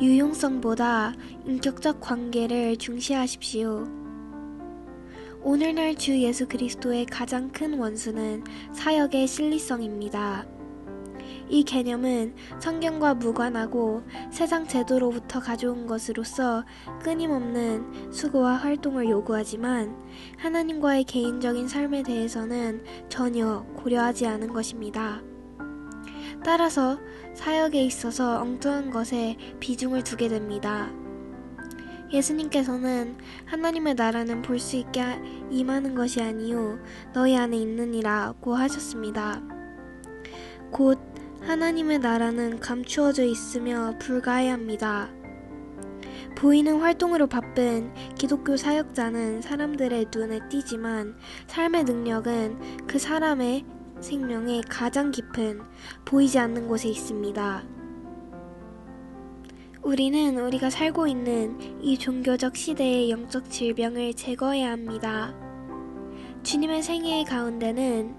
유용성보다 인격적 관계를 중시하십시오. 오늘날 주 예수 그리스도의 가장 큰 원수는 사역의 실리성입니다. 이 개념은 성경과 무관하고 세상 제도로부터 가져온 것으로서 끊임없는 수고와 활동을 요구하지만 하나님과의 개인적인 삶에 대해서는 전혀 고려하지 않은 것입니다. 따라서 사역에 있어서 엉뚱한 것에 비중을 두게 됩니다. 예수님께서는 하나님의 나라는 볼 수 있게 임하는 것이 아니요 너희 안에 있느니라고 하셨습니다. 곧 하나님의 나라는 감추어져 있으며 불가해합니다. 보이는 활동으로 바쁜 기독교 사역자는 사람들의 눈에 띄지만 삶의 능력은 그 사람의 생명의 가장 깊은 보이지 않는 곳에 있습니다. 우리는 우리가 살고 있는 이 종교적 시대의 영적 질병을 제거해야 합니다. 주님의 생애 가운데는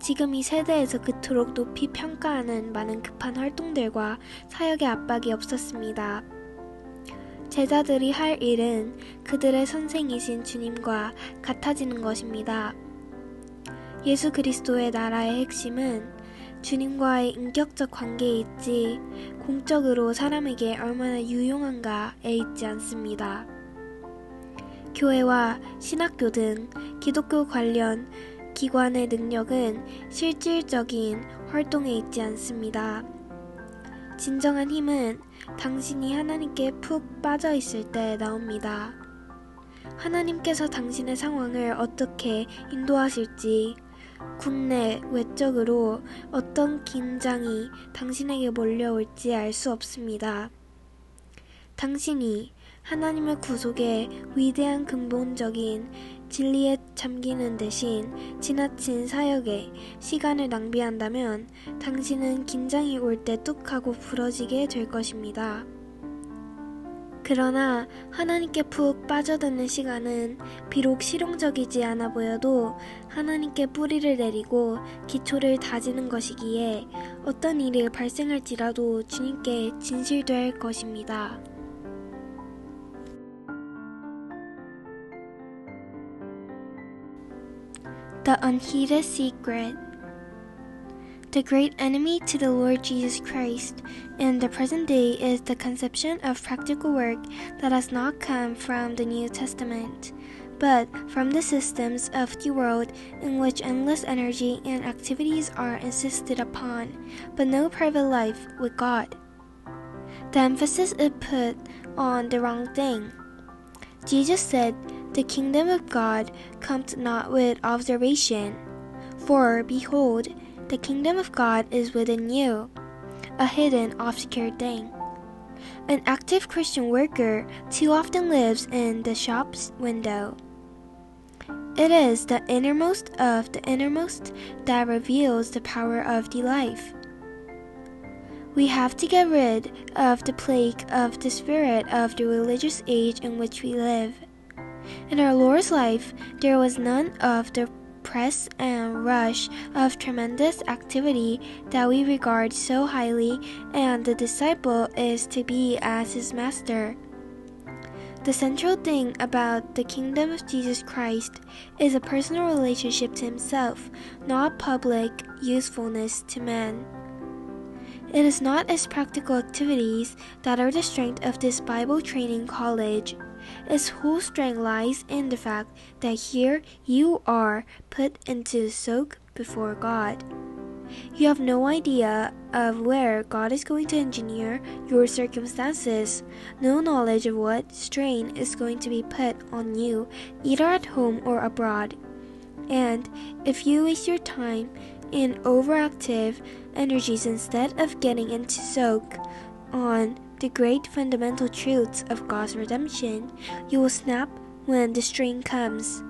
지금 이 세대에서 그토록 높이 평가하는 많은 급한 활동들과 사역의 압박이 없었습니다. 제자들이 할 일은 그들의 선생이신 주님과 같아지는 것입니다. 예수 그리스도의 나라의 핵심은 주님과의 인격적 관계에 있지 공적으로 사람에게 얼마나 유용한가에 있지 않습니다. 교회와 신학교 등 기독교 관련 기관의 능력은 실질적인 활동에 있지 않습니다. 진정한 힘은 당신이 하나님께 푹 빠져 있을 때 나옵니다. 하나님께서 당신의 상황을 어떻게 인도하실지 국내, 외적으로 어떤 긴장이 당신에게 몰려올지 알 수 없습니다. 당신이 하나님의 구속의 위대한 근본적인 진리에 잠기는 대신 지나친 사역에 시간을 낭비한다면 당신은 긴장이 올 때 뚝 하고 부러지게 될 것입니다. 그러나 하나님께 푹 빠져드는 시간은 비록 실용적이지 않아 보여도 하나님께 뿌리를 내리고 기초를 다지는 것이기에 어떤 일이 발생할지라도 주님께 진실될 것입니다. The Unheeded The great enemy to the Lord Jesus Christ in the present day is the conception of practical work that has not come from the New Testament, but from the systems of the world in which endless energy and activities are insisted upon, but no private life with God. The emphasis is put on the wrong thing. Jesus said, The kingdom of God comes not with observation. For behold, the kingdom of God is within you, a hidden, obscure thing. An active Christian worker too often lives in the shop's window. It is the innermost of the innermost that reveals the power of the life. We have to get rid of the plague of the spirit of the religious age in which we live. In our Lord's life, there was none of the press and rush of tremendous activity that we regard so highly, and the disciple is to be as his master. The central thing about the kingdom of Jesus Christ is a personal relationship to himself, not public usefulness to man. It is not its practical activities that are the strength of this Bible training college. Its whole strength lies in the fact that here you are put into soak before God. You have no idea of where God is going to engineer your circumstances, no knowledge of what strain is going to be put on you, either at home or abroad. And if you waste your time in overactive energies instead of getting into soak on the great fundamental truths of God's redemption, you will snap when the strain comes.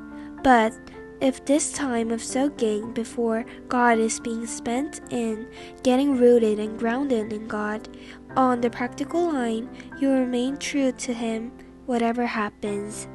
But if this time of soaking before God is being spent in getting rooted and grounded in God on the practical line, you remain true to Him whatever happens.